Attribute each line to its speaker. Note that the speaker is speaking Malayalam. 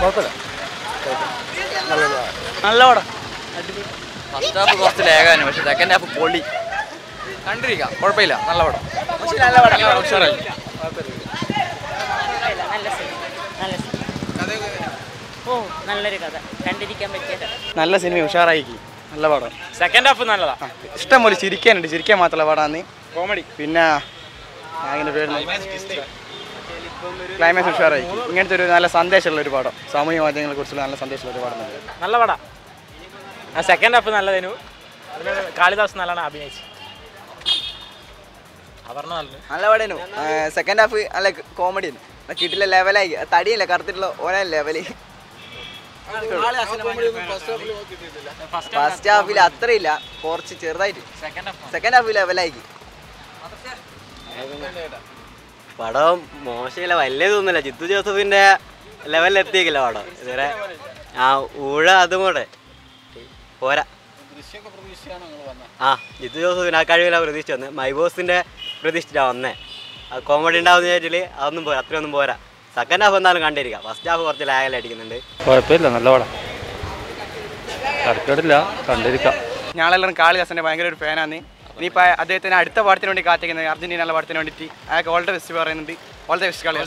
Speaker 1: കുഴപ്പമില്ല.
Speaker 2: നല്ല പടം.
Speaker 3: ഫസ്റ്റ് ഹാഫ് കുറച്ച് ലേഖാനും പക്ഷെ സെക്കൻഡ് ഹാഫ് പൊളി. കണ്ടിരിക്കാം കുഴപ്പമില്ല. നല്ല പടം.
Speaker 2: നല്ല പടം.
Speaker 3: ഉഷാറായി.
Speaker 4: നല്ല സിനിമ നല്ല ഓ നല്ലൊരു കഥ. കണ്ടിരിക്കാൻ പറ്റിയ കഥ
Speaker 2: നല്ല സിനിമ ഉഷാറായിക്ക് നല്ല പടം.
Speaker 5: സെക്കൻഡ് ഹാഫ് നല്ലതാ.
Speaker 2: ഇഷ്ടം പോലെ ചിരിക്കാനുണ്ട്. ചിരിക്കാൻ മാത്രമല്ല പടാന്ന്. കോമഡി പിന്നെ ഞാൻ ഇങ്ങനെ പേര് ക്ലൈമാക്സ് ഉഷാറായി ഇങ്ങനത്തെ ഒരു നല്ല സന്ദേശമുള്ള ഒരു പാഠം സാമൂഹ്യ മാധ്യമങ്ങളെ കുറിച്ചുള്ള നല്ല സന്ദേശമുള്ള ഒരു പാടം
Speaker 5: നല്ല പടാ. ആ സെക്കൻഡ് ഹാഫ് നല്ലതിനു കാളിദാസ് നല്ലോണം അഭിനയിച്ചു. നല്ല
Speaker 6: നല്ല പടേനു സെക്കൻഡ് ഹാഫ് നല്ല കോമഡി കിട്ടില്ല ലെവലായി തടിയില്ല കറുത്തിട്ടുള്ള ഓരോ ലെവൽ ഫസ്റ്റ് ഹാഫിൽ അത്രയില്ല. കുറച്ച് ചെറുതായിട്ട്. സെക്കൻഡ് ഹാഫ് ലെവലായി
Speaker 7: പടം മോശമില്ല വലിയതൊന്നുമില്ല ജിത്തു ജോസഫിന്റെ ലെവലിൽ എത്തിയേക്കില്ല പടം. ഇതുവരെ ആ ഊഴ അതും കൂടെ. പോരാ. ആ ജിത്തു ജോസഫിന് ആ കഴിവില്ല പ്രതീക്ഷിച്ച് വന്നത് മൈബോസിന്റെ പ്രതീക്ഷിച്ചാ വന്നേ. ആ കോമഡി ഉണ്ടാവുന്ന വിചാരിച്ചിൽ അതൊന്നും പോരാ. അത്രയൊന്നും പോരാ. സെക്കൻഡ് ഹാഫ് എന്തായാലും കണ്ടിരിക്കാം. ഫസ്റ്റ് ഹാഫ് കുറച്ച് ലാഗൽ അടിക്കുന്നുണ്ട്.
Speaker 1: കുഴപ്പമില്ല നല്ല പടം. തരക്കേടില്ല കണ്ടിരിക്കാം.
Speaker 2: ഞാളെല്ലാം കാളിദാസന്റെ ഭയങ്കര ഒരു ഫാനാണ് ഇനിയിപ്പോൾ അദ്ദേഹത്തിന് അടുത്ത പാടത്തിന് വേണ്ടി കാത്തിരിക്കുന്നത് അർജന്റീനയുടെ പാടത്തിന് വേണ്ടിയിട്ട് അയാൾക്ക് ഓൾ ദ ബെസ്റ്റ് പറയുന്നുണ്ട്. ഓൾ ദ ബെസ്റ്റ് കളി.